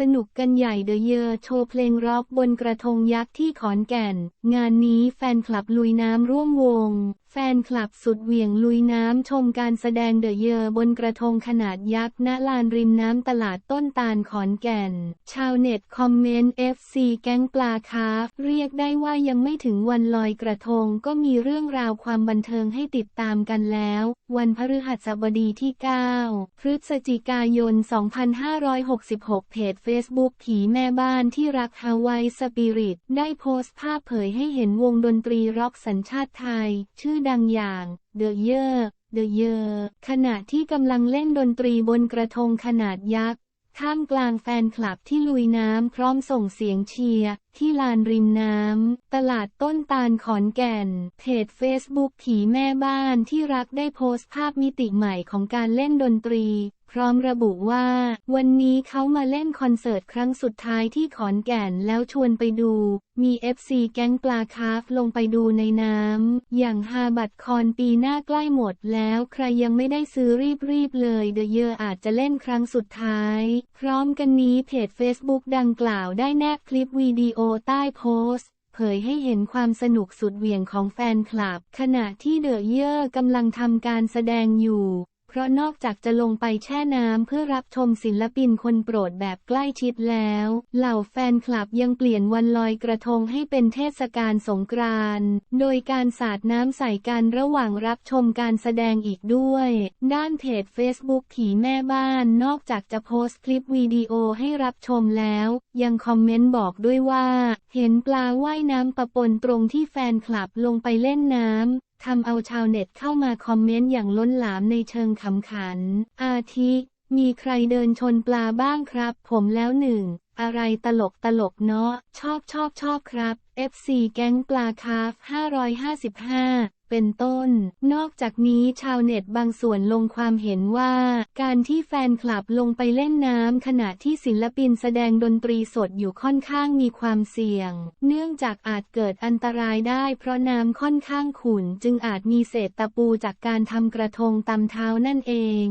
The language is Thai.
สนุกกันใหญ่เดอะเยอโชว์เพลงร็อกบนกระทงยักษ์ที่ขอนแก่น งานนี้แฟนคลับลุยน้ำร่วมวงแฟนคลับสุดเหวี่ยงลุยน้ำชมการแสดงเดอะเยอบนกระทงขนาดยักษ์ณลานริมน้ำตลาดต้นตาลขอนแก่น ชาวเน็ตคอมเมนต์ FC แก๊งปลาคาฟเรียกได้ว่ายังไม่ถึงวันลอยกระทงก็มีเรื่องราวความบันเทิงให้ติดตามกันแล้ว วันพฤหัสบดีที่ 9 พฤศจิกายน 2566 เพจ Facebook ผีแม่บ้านที่รักฮาวายสปิริตได้โพสต์ภาพเผยให้เห็นวงดนตรีร็อกสัญชาติไทย ชื่อดังอย่างเดอะเยอร์เดอะเยอร์ขณะที่กำลังเล่นดนตรีบนกระทงขนาดยักษ์ท่ามกลางแฟนคลับที่ลุยน้ำพร้อมส่งเสียงเชียร์ที่ลานริมน้ำ ตลาดต้นตาลขอนแก่น เพจเฟซบุ๊กผีแม่บ้านที่รักได้โพสต์ภาพมิติใหม่ของการเล่นดนตรี พร้อมระบุว่า วันนี้เขามาเล่นคอนเสิร์ตครั้งสุดท้ายที่ขอนแก่นแล้วชวนไปดู มี FC แก๊งปลาคาร์ฟลงไปดูในน้ำ อย่างฮาบัตคอนปีหน้าใกล้หมดแล้วใครยังไม่ได้ซื้อรีบๆเลยเดอะเยออาจจะเล่นครั้งสุดท้าย พร้อมกันนี้เพจ Facebook ดังกล่าวได้แนบคลิปวิดีโอใต้โพสต์เผยให้เห็นความสนุกสุดเหวี่ยงของแฟนคลับ ขณะที่เดอะเยอร์กำลังทำการแสดงอยู่ เพราะนอกจากจะลงไปแช่น้ำเพื่อรับชมศิลปินคนโปรดแบบใกล้ชิดแล้ว เหล่าแฟนคลับยังเปลี่ยนวันลอยกระทงให้เป็นเทศกาลสงกรานต์โดยการสาดน้ำใส่กันระหว่างรับชมการแสดงอีกด้วย ด้านเพจ Facebook ผีแม่บ้านนอกจากจะโพสต์คลิปวิดีโอให้รับชมแล้ว ยังคอมเมนต์บอกด้วยว่า เห็นปลาว่ายน้ำปะปนตรงที่แฟนคลับลงไปเล่นน้ำ ทำเอาชาวเน็ตเข้ามาคอมเมนต์อย่างล้นหลามในเชิงขำขัน อาทิ มีใครเดินชนปลาบ้างครับ ผมแล้วหนึ่ง อะไรตลกตลกเนาะ ชอบชอบชอบครับ FC แก๊งปลาคาร์ฟ555 เป็นต้น นอกจากนี้ชาวเน็ตบางส่วนลงความเห็นว่า การที่แฟนคลับลงไปเล่นน้ำขณะที่ศิลปินแสดงดนตรีสดอยู่ค่อนข้างมีความเสี่ยง เนื่องจากอาจเกิดอันตรายได้เพราะน้ำค่อนข้างขุ่นจึงอาจมีเศษตะปูจากการทำกระทงตำเท้านั่นเอง